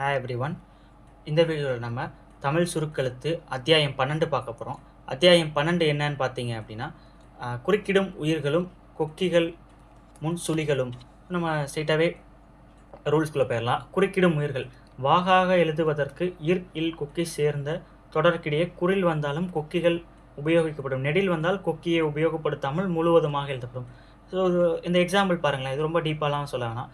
Hi every one இந்த வீடியோவில் நம்ம தமிழ் சுருக்கெழுத்து அத்தியாயம் பன்னெண்டு பார்க்க போகிறோம் அத்தியாயம் பன்னெண்டு என்னன்னு பார்த்தீங்க அப்படின்னா குறுக்கிடும் உயிர்களும் கொக்கிகள் முன் சுழிகளும். நம்ம ஸ்ட்ரெயிட்டாகவே ரூல்ஸ்குள்ளே போயிடலாம் குறுக்கிடும் உயிர்கள் வாகாக எழுதுவதற்கு இர் இல் கொக்கி சேர்ந்த தொடர்க்கிடையே குரில் வந்தாலும் கொக்கிகள் உபயோகிக்கப்படும். நெடில் வந்தால் கொக்கியை உபயோகப்படுத்தாமல் முழுவதுமாக எழுதப்படும். ஸோ இந்த எக்ஸாம்பிள் பாருங்களேன். இது ரொம்ப டீப்பாலாம் சொல்ல வேணாம்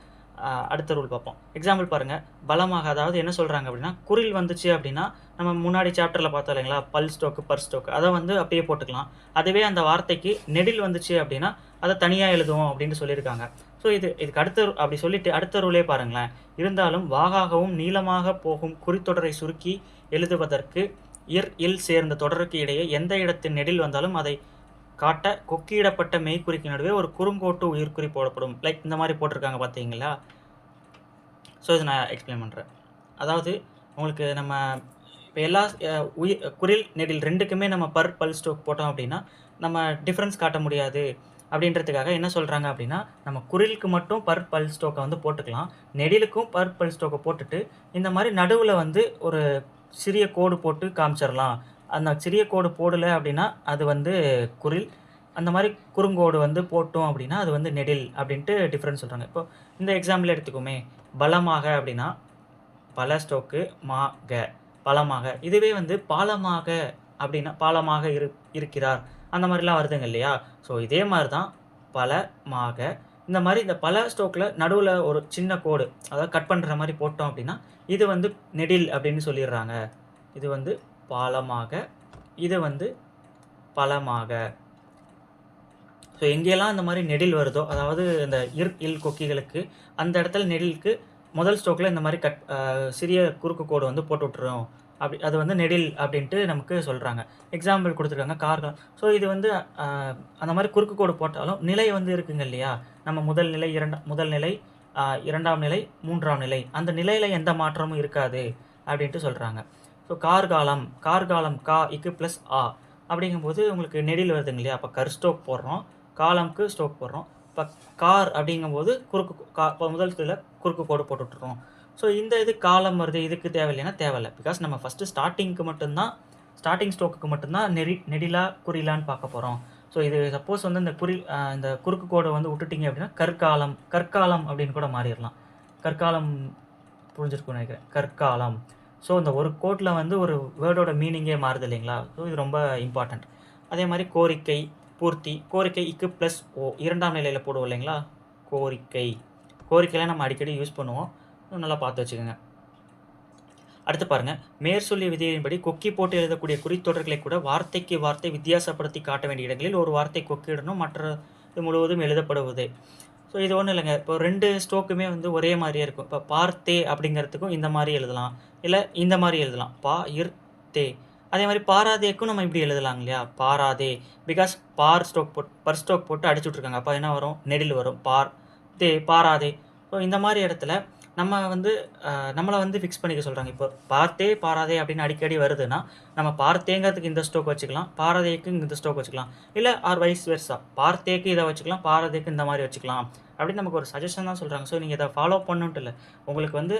அடுத்த ரூல் பார்ப்போம். எக்ஸாம்பிள் பாருங்கள் பலமாக அதாவது என்ன சொல்கிறாங்க அப்படின்னா குரில் வந்துச்சு அப்படின்னா நம்ம முன்னாடி சாப்டரில் பார்த்தோம் இல்லைங்களா? பல் ஸ்டோக்கு பர் ஸ்டோக்கு அதை வந்து அப்படியே போட்டுக்கலாம். அதுவே அந்த வார்த்தைக்கு நெடில் வந்துச்சு அப்படின்னா அதை தனியாக எழுதுவோம் அப்படின்னு சொல்லியிருக்காங்க. ஸோ இது இதுக்கு அடுத்த அப்படி சொல்லிட்டு அடுத்த ரூலே பாருங்களேன். இருந்தாலும் வாகாகவும் நீளமாக போகும் குறித்தொடரை சுருக்கி எழுதுவதற்கு இர் இல் சேர்ந்த தொடருக்கு இடையே எந்த இடத்தின் நெடில் வந்தாலும் அதை காட்ட கொக்கியிடப்பட்ட மெய்க்குறிக்கு நடுவே ஒரு குறுங்கோட்டு உயிர்க்குறி போடப்படும். லைக் இந்த மாதிரி போட்டிருக்காங்க பார்த்தீங்களா? ஸோ இது நான் எக்ஸ்பிளைன் பண்ணுறேன் அதாவது உங்களுக்கு நம்ம இப்போ எல்லா உயிர் குரில் நெடில் ரெண்டுக்குமே நம்ம பர் பல் ஸ்டோக் போட்டோம் அப்படின்னா நம்ம டிஃப்ரென்ஸ் காட்ட முடியாது. அப்படின்றதுக்காக என்ன சொல்கிறாங்க அப்படின்னா நம்ம குரிலுக்கு மட்டும் பர் பல் ஸ்டோக்கை வந்து போட்டுக்கலாம். நெடிலுக்கும் பர் பல் ஸ்டோக்கை போட்டுட்டு இந்த மாதிரி நடுவில் வந்து ஒரு சிறிய கோடு போட்டு காமிச்சிடலாம் அந்த சிறிய கோடு போடலை அப்படின்னா அது வந்து குரில். அந்த மாதிரி குறுங்கோடு வந்து போட்டோம் அப்படின்னா அது வந்து நெடில் அப்படின்ட்டு டிஃப்ரெண்ட் சொல்கிறாங்க இப்போ இந்த எக்ஸாம்பிள் எடுத்துக்கோமே. பலமாக அப்படின்னா பல ஸ்டோக்கு மாக பலமாக. இதுவே வந்து பாலமாக அப்படின்னா பாலமாக இரு இருக்கிறார். அந்த மாதிரிலாம் வருதுங்க இல்லையா? ஸோ இதே மாதிரி தான் பலமாக இந்த மாதிரி இந்த பல ஸ்டோக்கில் நடுவில் ஒரு சின்ன கோடு அதாவது கட் பண்ணுற மாதிரி போட்டோம் அப்படின்னா இது வந்து நெடில் அப்படின்னு சொல்லிடுறாங்க. இது வந்து பாலமாக இது வந்து பலமாக ஸோ எங்கெல்லாம் இந்த மாதிரி நெடில் வருதோ அதாவது இந்த இர் இல் கொக்கிகளுக்கு அந்த இடத்துல நெடிலுக்கு முதல் ஸ்டோக்கில் இந்த மாதிரி கட் சிறிய குறுக்கு கோடு வந்து போட்டு விட்டுரும் அப்படி அது வந்து நெடில் அப்படின்ட்டு நமக்கு சொல்கிறாங்க எக்ஸாம்பிள் கொடுத்துருக்காங்க கார்கள். ஸோ இது வந்து அந்த மாதிரி குறுக்கு கோடு போட்டாலும் நிலை வந்து இருக்குங்க இல்லையா? நம்ம முதல் நிலை இரண்டா முதல் நிலை இரண்டாம் நிலை மூன்றாம் நிலை அந்த நிலையில் எந்த மாற்றமும் இருக்காது அப்படின்ட்டு சொல்கிறாங்க ஸோ கார்காலம் கார்காலம் கா இக்கு ப்ளஸ் ஆ. அப்படிங்கும்போது உங்களுக்கு நெடில் வருதுங்க இல்லையா? அப்போ கர் ஸ்டோக் போடுறோம். காலம்க்கு ஸ்டோக் போடுறோம். இப்போ கார் அப்படிங்கும்போது குறுக்கு கா இப்போ முதல் இதில் குறுக்கு கோடு போட்டு ஸோ இந்த இது காலம் வருது இதுக்கு தேவையில்லைன்னா தேவையில்லை. பிகாஸ் நம்ம ஃபஸ்ட்டு ஸ்டார்டிங்க்கு மட்டும்தான் ஸ்டார்டிங் ஸ்டோக்குக்கு மட்டும்தான் நெறி நெடிலா குறிலான்னு பார்க்க போகிறோம் ஸோ இது சப்போஸ் வந்து இந்த குறி இந்த குறுக்கு கோடை வந்து விட்டுட்டிங்க அப்படின்னா கற்காலம் கற்காலம் அப்படின்னு கூட மாறிடலாம். கற்காலம் புரிஞ்சிருக்கும்னு நினைக்கிறேன். கற்காலம். ஸோ இந்த ஒரு கோட்டில் வந்து ஒரு வேர்டோட மீனிங்கே மாறுது இல்லைங்களா? ஸோ இது ரொம்ப இம்பார்ட்டண்ட் அதே மாதிரி கோரிக்கை பூர்த்தி கோரிக்கை இக்கு ப்ளஸ் ஓ இரண்டாம் நிலையில் போடுவோம் இல்லைங்களா? கோரிக்கை. கோரிக்கையில் நம்ம அடிக்கடி யூஸ் பண்ணுவோம். நல்லா பார்த்து வச்சுக்கோங்க. அடுத்து பாருங்கள் மேற்சொல்லிய விதியின்படி கொக்கி போட்டு எழுதக்கூடிய குறித்தொடர்களை கூட வார்த்தைக்கு வார்த்தை வித்தியாசப்படுத்தி காட்ட வேண்டிய இடங்களில் ஒரு வார்த்தை கொக்கிடணும் மற்ற இது முழுவதும் எழுதப்படுவது. ஸோ இது ஒன்றும் இல்லைங்க. இப்போ ரெண்டு ஸ்டோக்குமே வந்து ஒரே மாதிரியே இருக்கும். இப்போ பார்த்தே அப்படிங்கிறதுக்கும் இந்த மாதிரி எழுதலாம். இல்லை இந்த மாதிரி எழுதலாம். பா இர் தே. அதே மாதிரி பாராதேக்கும் நம்ம இப்படி எழுதலாம் இல்லையா? பாராதே. பிகாஸ் பார் ஸ்டோக் போட் பர் ஸ்டோக் போட்டு அடிச்சு விட்ருக்காங்க அப்போ என்ன வரும்? நெடில் வரும். பார் தே பாராதே. ஸோ இந்த மாதிரி இடத்துல நம்ம வந்து நம்மளை வந்து ஃபிக்ஸ் பண்ணிக்க சொல்கிறாங்க இப்போ பார்த்தே பாராதே அப்படின்னு அடிக்கடி வருதுன்னா நம்ம பார்த்தேங்கிறதுக்கு இந்த ஸ்டோக் வச்சுக்கலாம் பாரதேக்கு இந்த ஸ்டோக் வச்சுக்கலாம். இல்லை ஆர் வைஸ் வெர்ஸா பார்த்தேக்கு இதை வச்சுக்கலாம் பாரதேக்கு இந்த மாதிரி வச்சுக்கலாம். அப்படின்னு நமக்கு ஒரு சஜஷன் தான் சொல்கிறாங்க ஸோ நீங்கள் இதை ஃபாலோ பண்ணுன்ட்டு இல்லை. உங்களுக்கு வந்து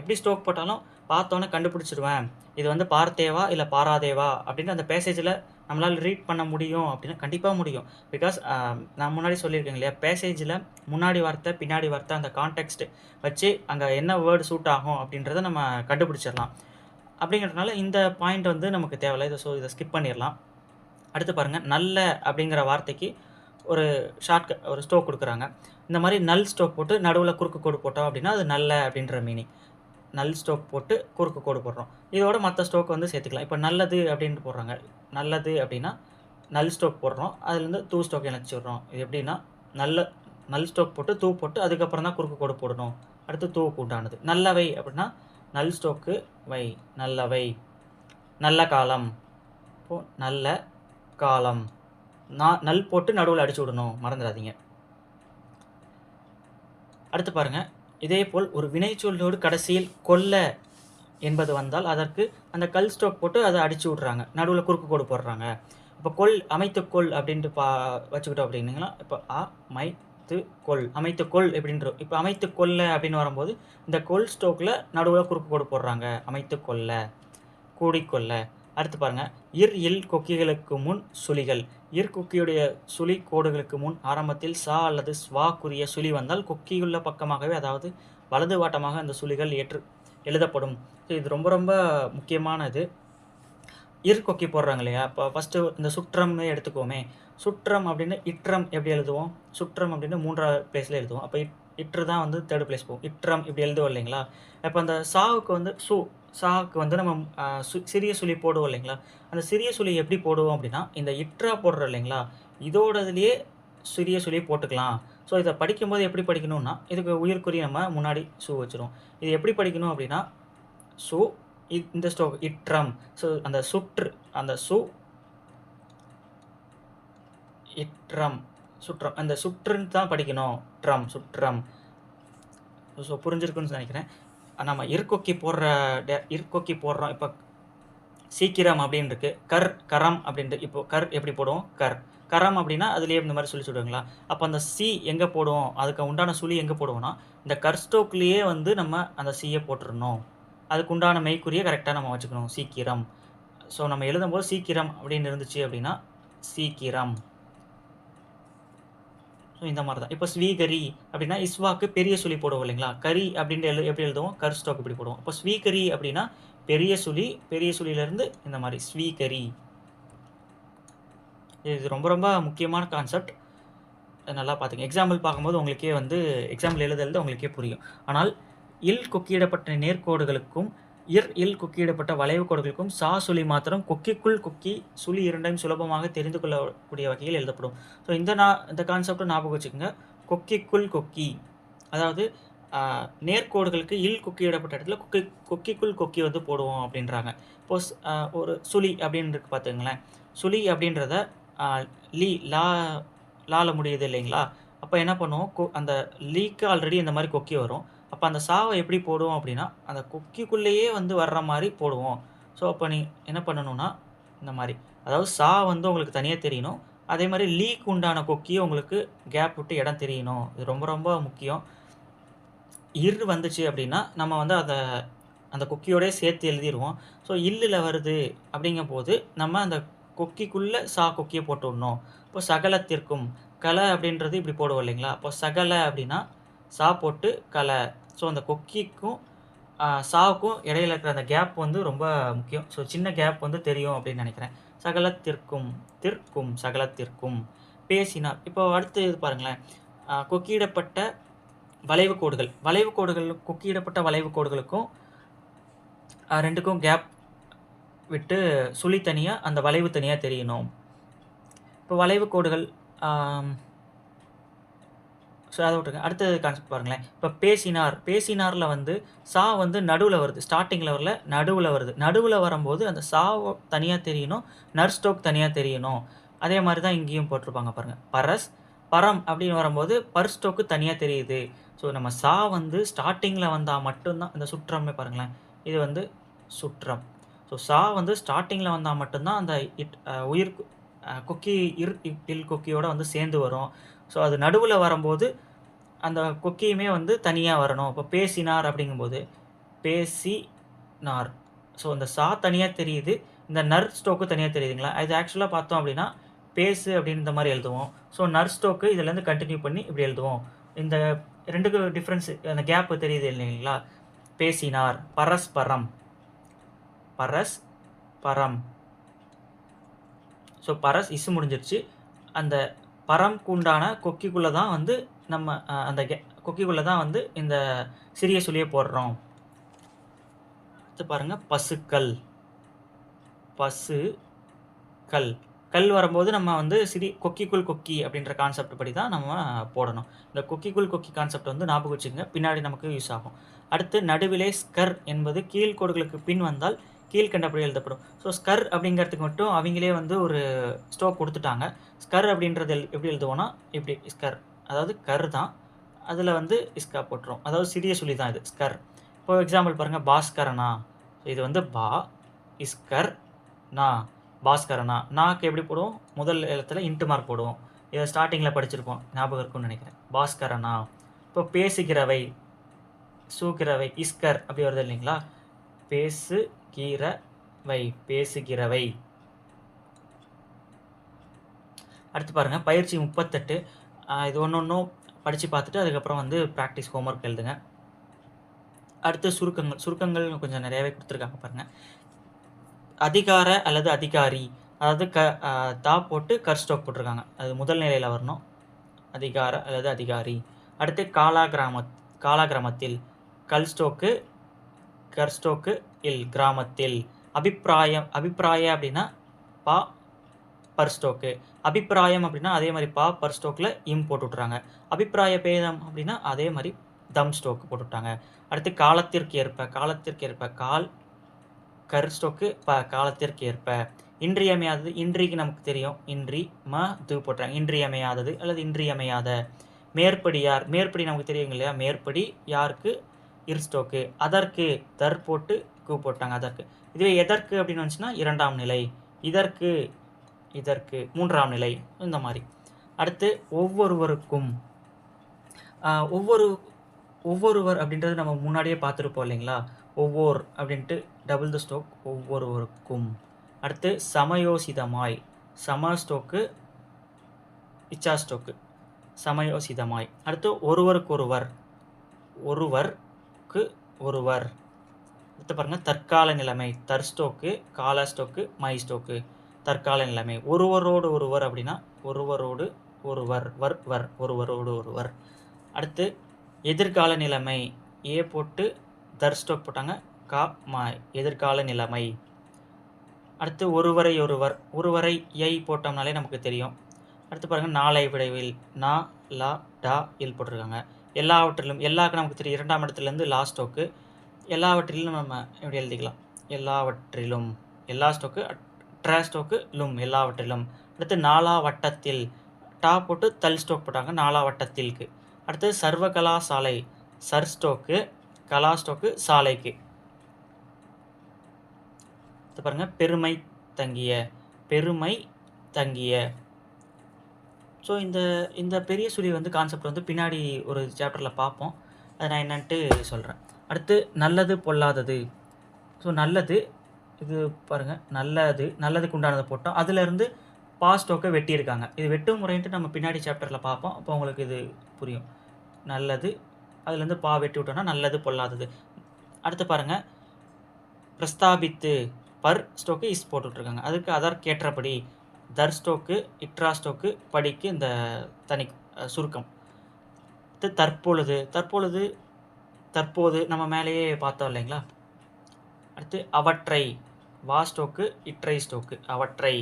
எப்படி ஸ்டோக் போட்டாலும் பார்த்தோன்னே கண்டுபிடிச்சிடுவேன் இது வந்து பார்த்தேவா இல்லை பாராதேவா? அப்படின்னு அந்த பேசேஜில் நம்மளால் ரீட் பண்ண முடியும் அப்படின்னா கண்டிப்பாக முடியும். பிகாஸ் நான் முன்னாடி சொல்லியிருக்கேன் இல்லையா? பேசேஜில் முன்னாடி வார்த்தை பின்னாடி வார்த்தை அந்த கான்டெக்ட் வச்சு அங்கே என்ன வேர்டு சூட் ஆகும் அப்படின்றத நம்ம கண்டுபிடிச்சிடலாம். அப்படிங்கிறதுனால இந்த பாயிண்ட் வந்து நமக்கு தேவையில்லை. இதை ஸோ இதை ஸ்கிப் பண்ணிடலாம். அடுத்து பாருங்கள் நல்ல அப்படிங்கிற வார்த்தைக்கு ஒரு ஷார்ட் ஒரு ஸ்டோக் கொடுக்குறாங்க. இந்த மாதிரி நல் ஸ்டோக் போட்டு நடுவில் குறுக்கு கோடு போட்டோம் அப்படின்னா அது நல்ல அப்படின்ற மீனிங் நல் ஸ்டோக் போட்டு குறுக்கு கோடு போடுறோம். இதோட மற்ற ஸ்டோக் வந்து சேர்த்துக்கலாம். இப்போ நல்லது அப்படின்ட்டு போடுறாங்க. நல்லது அப்படின்னா நல் ஸ்டோக் போடுறோம். அதுலேருந்து தூ ஸ்டோக் இணைச்சிடுறோம் இது எப்படின்னா நல்ல நல் ஸ்டோக் போட்டு தூ போட்டு அதுக்கப்புறம் தான் குறுக்கு கோடு போடணும். அடுத்து தூ கூட்டானது நல்லவை அப்படின்னா நல் ஸ்டோக்கு வை நல்லவை. நல்ல காலம். இப்போ நல்ல காலம். நான் நல் போட்டு நடுவில் அடிச்சு விடணும். மறந்துடாதீங்க. அடுத்து பாருங்கள் இதேபோல் ஒரு வினைச்சொல்லோடு கடைசியில் கொல்ல என்பது வந்தால் அதற்கு அந்த கல் ஸ்டோக் போட்டு அதை அடிச்சு விட்றாங்க. நடுவில் குறுக்கு கோடு போடுறாங்க. இப்போ கொல் அமைத்து அப்படின்ட்டு பா வச்சுக்கிட்டோம் அப்படின்னீங்கன்னா இப்போ அ மை அமைத்து கொள் அமைத்து கொள் எப்படின்ற இப்போ அமைத்து கொல்ல அப்படின்னு வரும்போது இந்த கொல் ஸ்டோக்கில் நடுவில் குறுக்கு கோடு போடுறாங்க. அமைத்து கொல்ல கூடிக்கொள்ள அடுத்து பாருங்கள் இர் இல் கொக்கிகளுக்கு முன் சுழிகள். இர் கொக்கியுடைய சுழி கோடுகளுக்கு முன் ஆரம்பத்தில் சா அல்லது ஸ்வாக்குரிய சுழி வந்தால் கொக்கியுள்ள பக்கமாகவே அதாவது வலது வாட்டமாக அந்த சுழிகள் ஏற்று எழுதப்படும். ஸோ இது ரொம்ப ரொம்ப முக்கியமானது இர் கொக்கி போடுறாங்க இல்லையா? இப்போ ஃபஸ்ட்டு இந்த சுற்றம்னு எடுத்துக்கோமே. சுற்றம் அப்படின்னு இற்றம் எப்படி எழுதுவோம்? சுற்றம் அப்படின்னு மூன்றாவது பிளேஸில் எழுதுவோம். அப்போ இட் இட்ரு தான் வந்து தேர்ட் பிளேஸ் போகும். இட்ரம் இப்படி எழுதுவோம் இல்லைங்களா? இப்போ அந்த சாவுக்கு வந்து சு சாவுக்கு வந்து நம்ம சு- சிறிய சுழி போடுவோம் இல்லைங்களா? அந்த சிறிய சுழி எப்படி போடுவோம் அப்படின்னா இந்த இட்ரா போடுறோம் இல்லைங்களா? இதோடதுலேயே சிறிய சுழி போட்டுக்கலாம். ஸோ இதை படிக்கும்போது எப்படி படிக்கணும்னா இதுக்கு உயிர்க்குறி நம்ம முன்னாடி சு வச்சிரும் இது எப்படி படிக்கணும் அப்படின்னா சு இந்த ஸ்டோ இட்ரம் ஸோ அந்த சுற்று அந்த சு இட்ரம் சுற்றம் அந்த சுற்றுன்னு தான் படிக்கணும். ட்ரம் சுற்றம். ஸோ புரிஞ்சிருக்குன்னு நினைக்கிறேன். நம்ம இற்கொக்கி போடுற டே- இற்கொக்கி போடுறோம். இப்போ சீக்கிரம் அப்படின்னு இருக்கு கர் கரம் அப்படின்ட்டு இப்போ கர் எப்படி போடுவோம்? கர். கரம் அப்படின்னா அதுலேயே இந்த மாதிரி சொல்லி சொல்லுவாங்களா? அப்போ அந்த சி எங்கே போடுவோம்? அதுக்கு உண்டான சுழி எங்கே போடுவோம்னா இந்த கர் ஸ்டோக்லேயே வந்து நம்ம அந்த சியை போட்டுறணும். அதுக்கு உண்டான மெய்க்குறியை கரெக்டாக நம்ம வச்சுக்கணும். சீக்கிரம். ஸோ நம்ம எழுதும்போது சீக்கிரம் அப்படின்னு இருந்துச்சு அப்படின்னா சீக்கிரம். இந்த மாதிரி தான் இப்போ ஸ்வீகரி அப்படின்னா இஸ்வாக்கு பெரிய சுழி போடுவோம் இல்லைங்களா? கரி அப்படின்ட்டு எழு எப்படி எழுதுவோம்? கர் ஸ்டாக் இப்படி போடுவோம். இப்போ ஸ்வீகரி அப்படின்னா பெரிய சுழி பெரிய சுழியிலேருந்து இந்த மாதிரி ஸ்வீகரி இது ரொம்ப ரொம்ப முக்கியமான கான்செப்ட் நல்லா பார்த்துங்க. எக்ஸாம்பிள் பார்க்கும்போது உங்களுக்கே வந்து எக்ஸாம்பிள் எழுத எழுத உங்களுக்கே புரியும். ஆனால் இல் கொக்கியிடப்பட்ட நேர்கோடுகளுக்கும் இர் இல் கொக்கியிடப்பட்ட வளைவு கோடுகளுக்கும் சா சுழி மாத்திரம் கொக்கிக்குள் கொக்கி சுழி இரண்டையும் சுலபமாக தெரிந்து கொள்ளக்கூடிய வகையில் எழுதப்படும். ஸோ இந்த நா இந்த கான்செப்டை ஞாபகம் வச்சுக்கோங்க. கொக்கிக்குள் கொக்கி. அதாவது நேர்கோடுகளுக்கு இல் கொக்கியிடப்பட்ட இடத்துல கொக்கி கொக்கிக்குள் கொக்கி வந்து போடுவோம் அப்படின்றாங்க. இப்போ ஒரு சுழி அப்படின்றது பார்த்துங்களேன் சுழி அப்படின்றத லீ லா லால முடியுது இல்லைங்களா? அப்போ என்ன பண்ணுவோம்? கொ- அந்த லீக்கு ஆல்ரெடி இந்த மாதிரி கொக்கி வரும். அப்போ அந்த சாவை எப்படி போடுவோம் அப்படின்னா அந்த கொக்கிக்குள்ளேயே வந்து வர்ற மாதிரி போடுவோம். ஸோ அப்போ நீ என்ன பண்ணணும்னா இந்த மாதிரி. அதாவது சா வந்து உங்களுக்கு தனியாக தெரியணும். அதே மாதிரி லீக்கு உண்டான கொக்கியும் உங்களுக்கு கேப் விட்டு இடம் தெரியணும். இது ரொம்ப ரொம்ப முக்கியம். இர் வந்துச்சு அப்படின்னா நம்ம வந்து அதை அந்த கொக்கியோடய சேர்த்து எழுதிடுவோம். ஸோ இல்லில் வருது அப்படிங்கும் போது நம்ம அந்த கொக்கிக்குள்ளே சா கொக்கியை போட்டு விடணும். இப்போ சகலத்திற்கும் கலை அப்படின்றது இப்படி போடுவோம் இல்லைங்களா? அப்போ சகலை அப்படின்னா சா போட்டு கலை. ஸோ அந்த கொக்கிக்கும் சாவுக்கும் இடையில இருக்கிற அந்த கேப் வந்து ரொம்ப முக்கியம். ஸோ சின்ன கேப் வந்து தெரியும் அப்படின்னு நினைக்கிறேன். சகலத்திற்கும் திற்கும் சகலத்திற்கும் பேசினார் இப்போ அடுத்து இது பாருங்களேன். கொக்கியிடப்பட்ட வளைவு கோடுகள். வளைவு கோடுகள் கொக்கியிடப்பட்ட வளைவு கோடுகளுக்கும் ரெண்டுக்கும் கேப் விட்டு சுழி தனியாக அந்த வளைவு தனியாக தெரியணும். இப்போ வளைவு கோடுகள் ஸோ அதை விட்டுருங்க. அடுத்தது கான்செப்ட் பாருங்களேன். இப்போ பேசினார். பேசினாரில் வந்து சா வந்து நடுவில் வருது. ஸ்டார்டிங்கில் வரல நடுவில் வருது. நடுவில் வரும்போது அந்த சா தனியாக தெரியணும் நர் ஸ்டோக் தனியாக தெரியணும். அதே மாதிரி தான் இங்கேயும் போட்டிருப்பாங்க பாருங்கள் பரஸ் பரம் அப்படின்னு வரும்போது பர்ஸ்டோக்கு தனியாக தெரியுது. ஸோ நம்ம சா வந்து ஸ்டார்டிங்கில் வந்தால் மட்டும்தான் இந்த சுற்றமே பாருங்களேன். இது வந்து சுற்றம். ஸோ சா வந்து ஸ்டார்டிங்கில் வந்தால் மட்டும்தான் அந்த இட் உயிர் கொக்கி இர் இல் கொக்கியோட வந்து சேர்ந்து வரும். ஸோ அது நடுவில் வரும்போது அந்த கொக்கியுமே வந்து தனியாக வரணும். இப்போ பேசினார் அப்படிங்கும்போது பேசினார். ஸோ அந்த சா தனியாக தெரியுது இந்த நர் ஸ்டோக்கு தனியாக தெரியுதுங்களா? இது ஆக்சுவலாக பார்த்தோம் அப்படின்னா பேசு அப்படின்ற இந்த மாதிரி எழுதுவோம். ஸோ நர் ஸ்டோக்கு இதுலேருந்து கண்டினியூ பண்ணி இப்படி எழுதுவோம். இந்த ரெண்டுக்கு டிஃப்ரென்ஸ் அந்த கேப்பு தெரியுது இல்லைங்களா? பேசினார். பரஸ்பரம். பரஸ் பரம் ஸோ பரஸ் இசு முடிஞ்சிருச்சு. அந்த பரம்க்கு உண்டான கொக்கிக்குள்ளே தான் வந்து நம்ம அந்த கே கொக்கிக்குள்ளே தான் வந்து இந்த சிறிய சுழியை போடுறோம். அடுத்து பாருங்கள் பசுக்கல் பசு கல் கல் வரும்போது நம்ம வந்து சிறி கொக்கிக்குள் கொக்கி அப்படின்ற கான்செப்ட் படி தான் நம்ம போடணும். இந்த கொக்கிக்குள் கொக்கி கான்செப்ட் வந்து ஞாபகம் வச்சுங்க பின்னாடி நமக்கு யூஸ் ஆகும். அடுத்து நடுவிலே ஸ்கர் என்பது கீழ்கோடுகளுக்கு பின் வந்தால் கீழ்கண்டபடி எழுதப்படும். ஸோ ஸ்கர் அப்படிங்கிறதுக்கு மட்டும் அவங்களே வந்து ஒரு ஸ்டோக் கொடுத்துட்டாங்க. ஸ்கர் அப்படின்றது எல்- எப்படி எழுதுவோன்னா இப்படி ஸ்கர். அதாவது கர் தான். அதில் வந்து இஸ்கா போட்டுரும். அதாவது சிறிய சுழி தான் இது ஸ்கர். இப்போ எக்ஸாம்பிள் பாருங்கள் பாஸ்கரனா. இது வந்து பா இஸ்கர் நா. பாஸ்கரனா. நாக்கு எப்படி போடுவோம்? முதல் இடத்துல இன்ட்டு மார்க் போடுவோம். இதை ஸ்டார்டிங்கில் படிச்சிருப்போம். ஞாபகம் இருக்கும்னு நினைக்கிறேன். பாஸ்கரனா. இப்போ பேசுகிறவை. சூக்கிறவை இஸ்கர் அப்படி வருது இல்லைங்களா பேசுகிறவை பேசுகிறவை. அடுத்து பாருங்கள் பயிற்சி முப்பத்தெட்டு. இது ஒன்று ஒன்றும் படித்து பார்த்துட்டு அதுக்கப்புறம் வந்து ப்ராக்டிஸ் ஹோம்ஒர்க் எழுதுங்க. அடுத்து சுருக்கங்கள் சுருக்கங்கள் கொஞ்சம் நிறையாவே கொடுத்துருக்காங்க பாருங்கள் அதிகார அல்லது அதிகாரி அதாவது க தா போட்டு கர் ஸ்டோக் போட்டிருக்காங்க. அது முதல் நிலையில் வரணும். அதிகார அல்லது அதிகாரி. அடுத்து காலா கிராம காலா கிராமத்தில் கல்ஸ்டோக்கு கர்ஸ்டோக்கு இல் கிராமத்தில். அபிப்பிராயம் அபிப்பிராய அப்படின்னா பா பர் ஸ்டோக்கு அபிப்பிராயம் அப்படின்னா அதே மாதிரி பா பர் ஸ்டோக்கில் இம் போட்டு விட்றாங்க அபிப்பிராய பேதம் அப்படின்னா அதே மாதிரி தம் ஸ்டோக்கு போட்டு விட்டாங்க அடுத்து காலத்திற்கு ஏற்ப காலத்திற்கு ஏற்ப கால் கர் ஸ்டோக்கு ப காலத்திற்கு ஏற்ப. இன்றியமையாதது இன்றைக்கு நமக்கு தெரியும். இன்றி ம து போட்டாங்க இன்றியமையாதது அல்லது இன்றியமையாத. மேற்படி யார்? மேற்படி நமக்கு தெரியுங்க இல்லையா? மேற்படி யாருக்கு? இர் ஸ்டோக்கு அதற்கு தர் போட்டு கூ போட்டாங்க அதற்கு. இதுவே எதற்கு அப்படின்னு வந்துச்சுன்னா இரண்டாம் நிலை இதற்கு இதற்கு மூன்றாம் நிலை இந்த மாதிரி. அடுத்து ஒவ்வொருவருக்கும் ஒவ்வொரு ஒவ்வொருவர் அப்படின்றது நம்ம முன்னாடியே பார்த்துருப்போம் இல்லைங்களா? ஒவ்வொரு அப்படின்ட்டு டபுள் த ஸ்டோக் ஒவ்வொருவருக்கும். அடுத்து சமயோசிதமாய் சம ஸ்டோக்கு இச்சா ஸ்டோக்கு சமயோசிதமாய். அடுத்து ஒருவருக்கொருவர் ஒருவர் ஸ்டோக்கு ஒருவர். அடுத்து பாருங்கள் தற்கால நிலைமை. தர் ஸ்டோக்கு கால ஸ்டோக்கு மை ஸ்டோக்கு. தற்கால நிலைமை. ஒருவரோடு ஒருவர் அப்படின்னா ஒருவரோடு ஒருவர் வர் வர் ஒருவரோடு ஒருவர். அடுத்து எதிர்கால நிலைமை. ஏ போட்டு தர் ஸ்டோக் போட்டாங்க கா மா எதிர்கால நிலைமை. அடுத்து ஒருவரை ஒருவர். ஒருவரை ஐ போட்டோம்னாலே நமக்கு தெரியும். அடுத்து பாருங்கள் நாளை விடைவில் நா லா டா இல் போட்டிருக்காங்க. எல்லாவற்றிலும் எல்லாருக்கும் நமக்கு தெரியும் இரண்டாம் இடத்துலேருந்து லாஸ்ட் ஸ்டோக்கு எல்லாவற்றிலும் நம்ம எப்படி எழுதிக்கலாம்? எல்லாவற்றிலும். எல்லா ஸ்டோக்கு ட்ரா ஸ்டோக்கு லும் எல்லாவற்றிலும். அடுத்து நாலா வட்டத்தில் டா போட்டு தல் ஸ்டோக் போட்டாங்க நாலா வட்டத்திற்கு அடுத்து சர்வகலா சாலை சர் ஸ்டோக்கு கலா ஸ்டோக்கு சாலைக்கு. பாருங்கள் பெருமை தங்கிய பெருமை தங்கிய. ஸோ இந்த இந்த பெரிய சுழி வந்து கான்செப்ட் வந்து பின்னாடி ஒரு சாப்டரில் பார்ப்போம். அதை நான் என்னன்ட்டு சொல்கிறேன் அடுத்து நல்லது பொல்லாதது. ஸோ நல்லது இது பாருங்கள் நல்லது நல்லதுக்கு உண்டானதை போட்டோம். அதுலேருந்து பாஸ்டோக்கை வெட்டியிருக்காங்க. இது வெட்டும் முறைன்ட்டு நம்ம பின்னாடி சாப்டரில் பார்ப்போம். அப்போ உங்களுக்கு இது புரியும். நல்லது அதுலேருந்து பா வெட்டி விட்டோம்னா நல்லது பொல்லாதது. அடுத்து பாருங்கள் பிரஸ்தாபித்து பர் ஸ்டோக்கு இஸ் போட்டுட்ருக்காங்க. அதுக்கு அதற்கேற்றபடி தர் ஸ்டோக்கு இட்ராஸ்டோக்கு படிக்கு இந்த தனி சுருக்கம். அடுத்து தற்பொழுது தற்பொழுது தற்போது நம்ம மேலேயே பார்த்தோம் இல்லைங்களா? அடுத்து அவற்றை வா ஸ்டோக்கு இற்றை ஸ்டோக்கு அவற்றை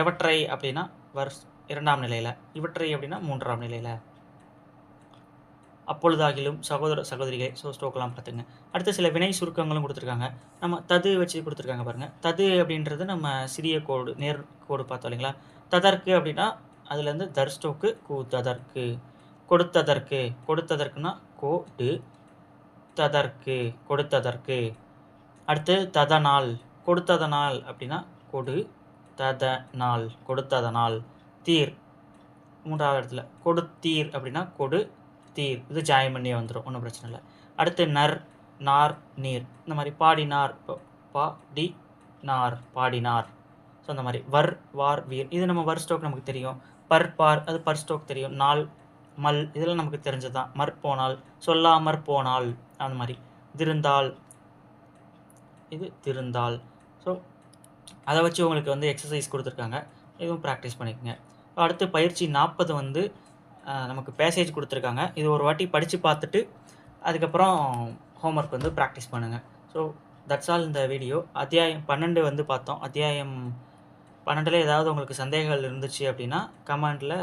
எவற்றை அப்படின்னா வர்ஸ் இரண்டாம் நிலையில். இவற்றை அப்படின்னா மூன்றாம் நிலையில். அப்பொழுதாகிலும் சகோதர சகோதரிகளை ஸோ ஸ்டோக்கெல்லாம் பார்த்துங்க. அடுத்து சில வினை சுருக்கங்களும் கொடுத்துருக்காங்க. நம்ம தது வச்சு கொடுத்துருக்காங்க பாருங்கள் தது அப்படின்றது நம்ம சிறிய கோடு நேர் கோடு பார்த்தோம் இல்லைங்களா? ததற்கு அப்படின்னா அதுலேருந்து தர் ஸ்டோக்கு கூ ததற்கு கொடுத்ததற்கு. கொடுத்ததற்குனா கோடு ததற்கு கொடுத்ததற்கு. அடுத்து ததனால். கொடுத்ததனால் அப்படின்னா கொடு ததனால். கொடுத்ததனால். தீர். மூன்றாவது இடத்துல. கொடுத்தீர் அப்படின்னா கொடு தீர் இது ஜாயின் பண்ணி வந்துடும் ஒன்றும் பிரச்சனை இல்லை. அடுத்து நர் நார் நீர். இந்த மாதிரி பாடினார் பா பாடி நார். பாடினார் ஸோ அந்த மாதிரி வர் வார் வீர். இது நம்ம வர் ஸ்டோக் நமக்கு தெரியும். பர் பார் அது பர் ஸ்டோக் தெரியும். நாள் மல் இதெல்லாம் நமக்கு தெரிஞ்சது தான் மற்போனால் சொல்லாமற் போனால். அந்த மாதிரி. திருந்தால் இது திருந்தால். ஸோ அதை வச்சு உங்களுக்கு வந்து எக்ஸசைஸ் கொடுத்துருக்காங்க. இதுவும் ப்ராக்டிஸ் பண்ணிக்கோங்க. அடுத்து பயிற்சி நாற்பது வந்து நமக்கு பேசேஜ் கொடுத்துருக்காங்க. இது ஒரு வாட்டி படித்து பார்த்துட்டு அதுக்கப்புறம் ஹோம்ஒர்க் வந்து ப்ராக்டிஸ் பண்ணுங்கள் ஸோ தட்ஸ் ஆல் இந்த வீடியோ அத்தியாயம் பன்னெண்டு வந்து பார்த்தோம். அத்தியாயம் பன்னெண்டில் ஏதாவது உங்களுக்கு சந்தேகங்கள் இருந்துச்சு அப்படின்னா கமெண்டில்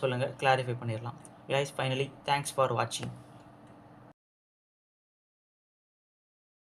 சொல்லுங்கள் கிளாரிஃபை பண்ணிடலாம். கைஸ் ஃபைனலி தேங்க்ஸ் ஃபார் வாட்சிங்